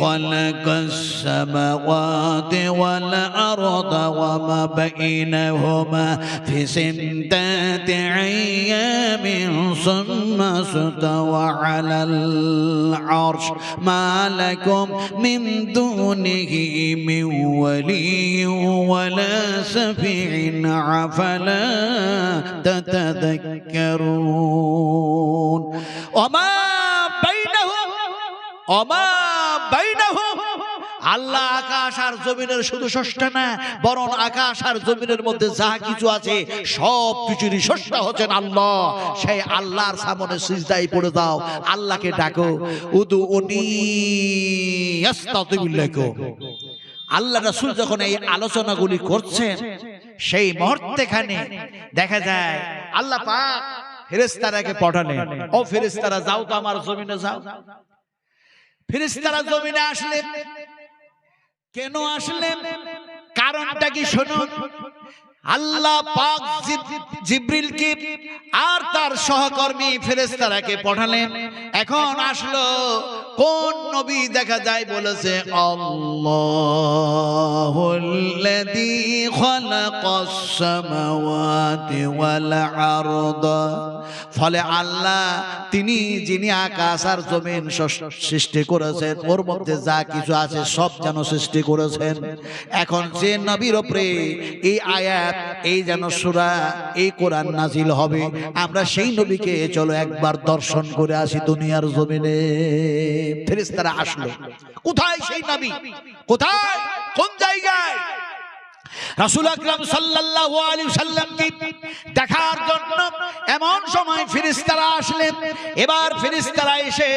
خلق السماوات والأرض وما بينهما في ستة أيام ثم استوى على العرش. ما لكم من دونه من ولي ولا شفيع أفلا تتذكرون. وما بينهم وما আল্লাহ আকাশ আর জমিনের শুধু স্রষ্টা না, বরং আকাশ আর জমিনের মধ্যে যা কিছু আছে, সব কিছুরই স্রষ্টা হচ্ছেন আল্লাহ। সেই আল্লাহর সামনে সিজদাই পড়ে দাও আল্লাহকে ডাকো, উদু উনি আল্লাহ রাসূল যখন এই আলোচনাগুলি করছেন, সেই মুহূর্তেখানে দেখা যায়, আল্লাহ পাক ফেরেশতারাকে পাঠালেন, ও ফেরেশতারা, যাও তো আমার জমিনে যাও। ফেরেশতারা জমিনে আসলেন কেন আসলেন? কারণটা কি শুনুন। আল্লাহ পাক জিব- জিব্রিলকে আর তার সহকর্মী ফেরেশতারাকে পাঠালেন। এখন আসলো, কোন নবী দেখা যায় বলেছে আরদা। ফলে আল্লাহ, তিনি যিনি আকাশ আর জমিন সৃষ্টি করেছেন, ওর মধ্যে যা কিছু আছে সব যেন সৃষ্টি করেছেন। এখন যে নবীর ওপরে এই আয়াত এই যেন সুরা, এই কোরআন নাজিল হবে। আমরা সেই নবীকে চলো একবার দর্শন করে আসি দুনিয়ার জমিনে। ফেরেশতারা আসলো। কোথায় সেই নবী? কোথায়? কোন জায়গায়? রাসূল আকরাম সাল্লাল্লাহু আলাইহি সাল্লামকে দেখার জন্য এমন সময় ফেরেশতারা আসলেন। এবার ফেরেশতারা এসে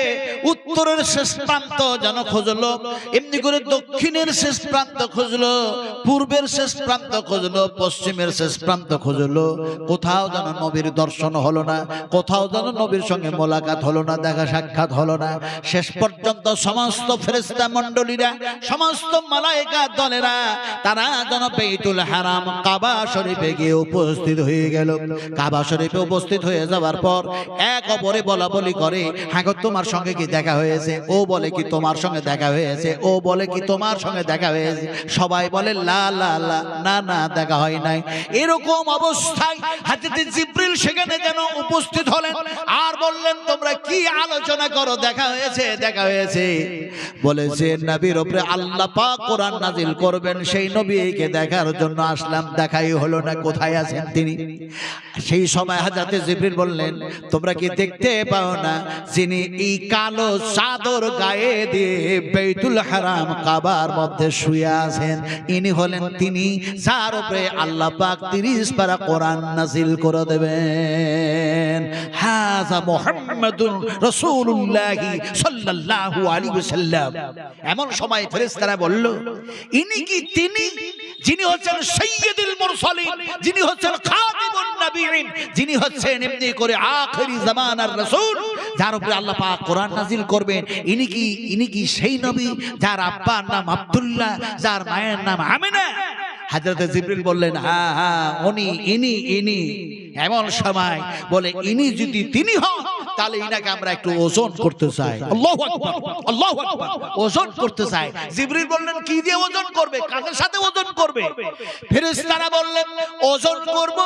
উত্তরের শেষ প্রান্ত যেন খুঁজলো, এমনি করে দক্ষিণের শেষ প্রান্ত খুঁজলো, পূর্বের শেষ প্রান্ত খুঁজলো, পশ্চিমের শেষ প্রান্ত খুঁজলো। কোথাও যেন নবীর দর্শন হলো না, কোথাও যেন নবীর সঙ্গে মোলাকাত হলো না, দেখা সাক্ষাৎ হলো না। শেষ পর্যন্ত সমস্ত ফেরেশতা মণ্ডলীরা, সমস্ত মালায়েকা দলেরা, তারা যেন বেতুল হারাম কাবা শরীফে গিয়ে উপস্থিত হয়ে গেল। কাবা শরীফে উপস্থিত হয়ে যাওয়ার পর এক অপরে বলা বলি করে হ্যাঁ তোমার সঙ্গে কি দেখা হয়েছে? ও বলে কি তোমার সঙ্গে দেখা হয়েছে। ও বলে কি তোমার সঙ্গে দেখা হয়েছে। সবাই বলে লা লা লা না না দেখা হয় নাই। এরকম অবস্থায় হাজরত জিব্রিল সেখানে যেন উপস্থিত হলেন। আর বললেন তোমরা কি আলোচনা করো? দেখা হয়েছে দেখা হয়েছে। বলেছে নবীর উপরে আল্লাহ পাক কোরআন নাজিল করবেন সেই নবীকে দেখার জন্য আসলাম, দেখাই হলো না কোথায় আছেন তিনি। সেই সময় হাজাতে জিবরিল বললেন, তোমরা কি দেখতে পাও না যিনি এই কালো চাদর গায়ে দিয়ে বেতুল হারাম কাবার মধ্যে শুয়ে আছেন? ইনি হলেন তিনি যার উপরে আল্লাহ পাক তিরিশ পারা কোরআন নাজিল করে দেবেন। হাজা মুহাম্মাদুর রাসূলুল্লাহি সাল্লাল্লাহু আলাইহি ওয়াসাল্লাম। এমন সময় ফেরেশতারা বলল, ইনি কি তিনি যিনি হচ্ছেন সৈয়দুল মুরসালিন, যিনি হচ্ছেন খাতিমুন নবীন, যিনি হচ্ছেন এমনি করে আখেরি জামানার রাসূল, যার উপরে আল্লাহ পাক কোরআন করবেন। ইনি কি ইনি কি সেই নবী যার আব্বার নাম আব্দুল্লাহ, যার মায়ের নাম আমিনা? বললেন হ্যাঁ হ্যাঁ উনি, ইনি ইনি। এমন সময় বলে, ইনি যদি তিনি হন তাহলে ইনাকে আমরা একটু ওজন করতে চাই। আল্লাহু আকবার আল্লাহু আকবার। ওজন করতে চাই। জিবরিল বললেন কি দিয়ে ওজন করবে? কাদের সাথে ওজন করবে? ফেরেশতারা বললেন ওজন করব।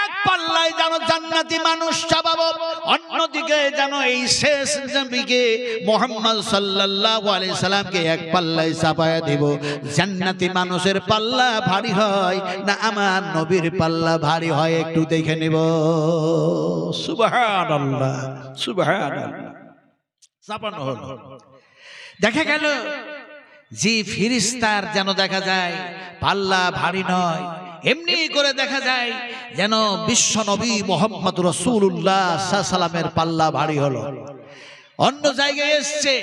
এক পাল্লায় যেন জান্নাতি মানুষ চাপাবো অন্যদিকে যেন এই শেষ নবীকে মোহাম্মদ সাল্লাল্লাহু আলাইহি সাল্লামকে এক পাল্লায় চাপায়া দিব। জান্নাতি মানুষের পাল্লা ভারী হয় না আমার নবীর পাল্লা ভারী হয়? একটু দেখে নিব। সুবহানাল্লাহ। চাপানো হলো। দেখা গেল যে ফিরিস্তার যেন দেখা যায় পাল্লা ভারী নয় এমনি করে দেখা যায় যেন বিশ্ব নবী মোহাম্মদ রসুল্লাহ সাল্লামের পাল্লা ভারী হলো। অন্য জায়গায় এসছে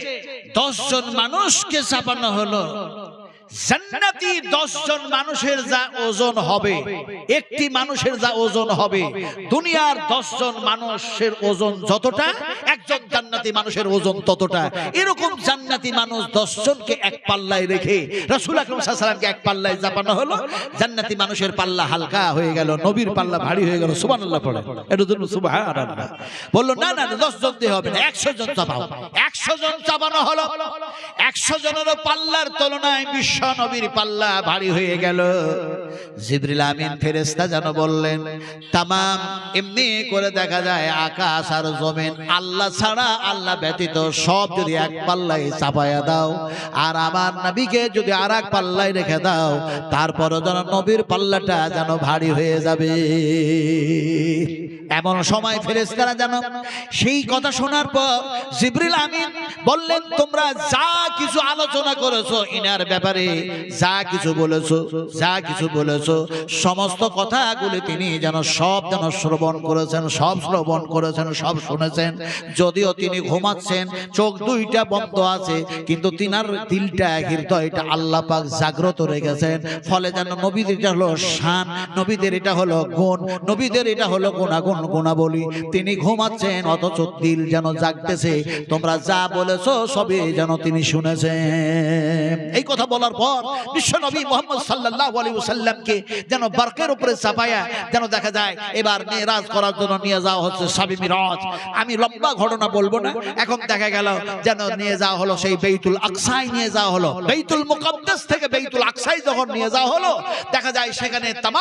দশজন মানুষকে চাপানো হলো। জান্নাতি দশ জন মানুষের যা ওজন হবে, একটি মানুষের যা ওজন হবে, দুনিয়ার দশ জন মানুষের ওজন যতটা, একজন জান্নাতি মানুষের ওজন ততটা। এরকম জান্নাতি মানুষ দশ জনকে এক পাল্লায় রেখে, রসুল আকরম সাল্লামকে এক পাল্লায় চাপানো হলো। জান্নাতি মানুষের পাল্লা হালকা হয়ে গেল, নবীর পাল্লা ভারী হয়ে গেল, সুবহানাল্লাহ পড়ে। এটা জন্য সুবহানাল্লাহ। বলল, না না দশ জন দিয়ে হবে না, একশো জন চাপাও। একশো জন চাপানো হলো। একশো জনের পাল্লার তুলনায় বিশ্ব নবীর পাল্লা ভারী হয়ে গেল। জিবরিল আমিন ফেরেস্তা যেন বললেন, তামাম এমনি করে দেখা যায় আকাশ আর জমিন। আল্লাহ ছাড়া আল্লাহ ব্যতীত সব যদি এক পাল্লায় চাপায়া দাও, আর আমার নবীকে যদি আর এক পাল্লায় রেখে দাও, তারপরও যেন নবীর পাল্লাটা যেন ভারী হয়ে যাবে। এমন সময় ফেরেস্তারা যেন সেই কথা শোনার পর জিবরিল আমিন বললেন, তোমরা যা কিছু আলোচনা করেছ ইনার ব্যাপারে, যা কিছু বলেছ, যা কিছু বলেছ, সমস্ত কথাগুলি তিনি যেন সব যেন শ্রবণ করেছেন, সব শ্রবণ করেছেন, সব শুনেছেন। যদিও তিনি ঘুমাচ্ছেন, চোখ দুইটা বন্ধ আছে, কিন্তু তিনার দিলটা, হৃদয়টা আল্লাহ পাক জাগ্রত রেখেছেন। ফলে যেন নবীদের এটা হলো শান, নবীদের এটা হলো গুণ, নবীদের এটা হলো গুণাগুণ। ভগবান গুণাবলী। তিনি ঘুমাচ্ছেন, অথচ দিল যেন জাগতেছে। তোমরা যা বলেছ সবে যেন তিনি শুনেছেন। এই কথা বলার পর বিশ্ব নবী মোহাম্মদ সাল্লাহ আলী সাল্লামকে যেন বার্কের উপরে চাপাইয়া যেন দেখা যায়, এবার মেয়েরাজ করার জন্য নিয়ে যাওয়া হচ্ছে সাবি মিরাজ। আমি লম্বা ঘটনা বলব না। এখন দেখা গেল যেন নিয়ে যাওয়া হলো সেই বেইতুল আকসাই নিয়ে যাওয়া হলো। বেইতুল মুকদ্দেশ থেকে বেইতুল আকসাই যখন নিয়ে যাওয়া হলো, দেখা যায় সেখানে তাম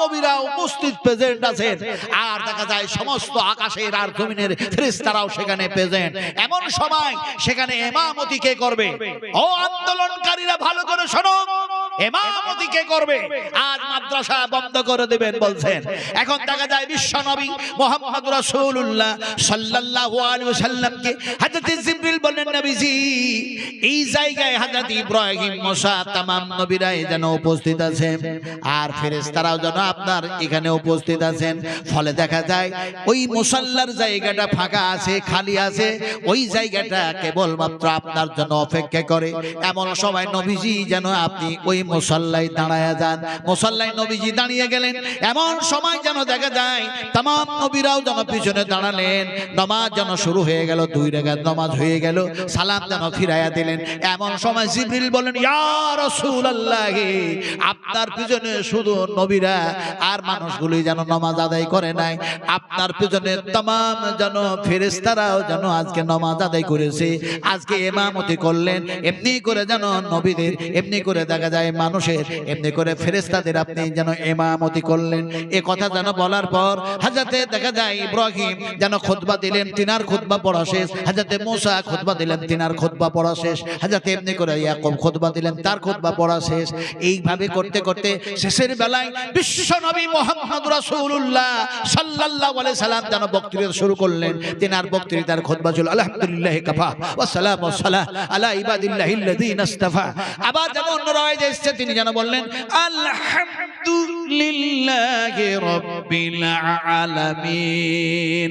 নবীরা উপস্থিত প্রেজেন্ট আছেন। আর দেখা যায় সমস্ত আকাশের আর জমিনের ফ্রিস্তারাও সেখানে প্রেজেন্ট এমন সময় সেখানে এমামতি কে করবে? ও আন্দোলনকারীরা ভালো করে শোনো। ইমামতি কে করবে আজ মাদ্রাসা বন্ধ করে দিবেন বলছেন এখন দেখা যায় বিশ্ব নবী মোহাম্মদ রাসূলুল্লাহ সাল্লাল্লাহু আলাইহি ওয়াসাল্লামকে হযরত জিবরিল বলেন নবীজি এই জায়গায় হযরত ইব্রাহিম মুসা तमाम নবীরাই যেন উপস্থিত আছেন আর ফেরেশতারাও যেন আপনার এখানে উপস্থিত আছেন ফলে দেখা যায় ওই মুসাল্লার জায়গাটা ফাঁকা আছে খালি আছে ওই জায়গাটা কেবলমাত্র আপনার জন্য অপেক্ষা করে এমন সময় নবীজি যেন আপনি ওই মুসাল্লায় দাঁড়ায় যান। মুসাল্লায় নবীজি দাঁড়িয়ে গেলেন। এমন সময় যেন দেখা যায় তাম নবীরাও যেন পিছনে দাঁড়ালেন। নমাজ যেন শুরু হয়ে গেল, দুই রেখাত নমাজ হয়ে গেল, সালাম যেন ফিরাইয়া দিলেন। এমন সময় জিবরিল বলেন আপনার পিছনে শুধু নবীরা আর মানুষগুলি যেন নমাজ আদায় করে নাই। আপনার পিছনে তাম যেন ফেরেস্তারাও যেন আজকে নমাজ আদায় করেছে। আজকে এমামতি করলেন। এমনি করে যেন নবীদের, এমনি করে দেখা যায় মানুষের এমনি করে ফেরেস্তাদের আপনি যেন এমামতি করলেন। এ কথা যেন বলার পর হাজাতে দেখা যায় ইব্রাহিম যেন খুতবা দিলেন, তিনার খুতবা পড়া শেষ। হাজাতে মুসা খুতবা দিলেন, তিনার খুতবা পড়া শেষ। হাজাতে এমনি করে ইয়াকুব খুতবা দিলেন, তার খুতবা পড়া শেষ। এইভাবে করতে করতে শেষের বেলায় বিশ্ব নবী মোহাম্মদ রাসূলুল্লাহ সাল্লাল্লাহু আলাইহি সাল্লাম যেন বক্তৃতা শুরু করলেন। তিনার বক্তৃতার খুতবা ছিল, আলহামদুলিল্লাহ কাফা ওয়া সালামু সালাহ আলা ইবাদিল্লাহিল্লাযিনা ইসতাফা। আবার যেন অন্য রায় এসেছে তিনি যেন বললেন আল্লাহ রাব্বিল আলামিন।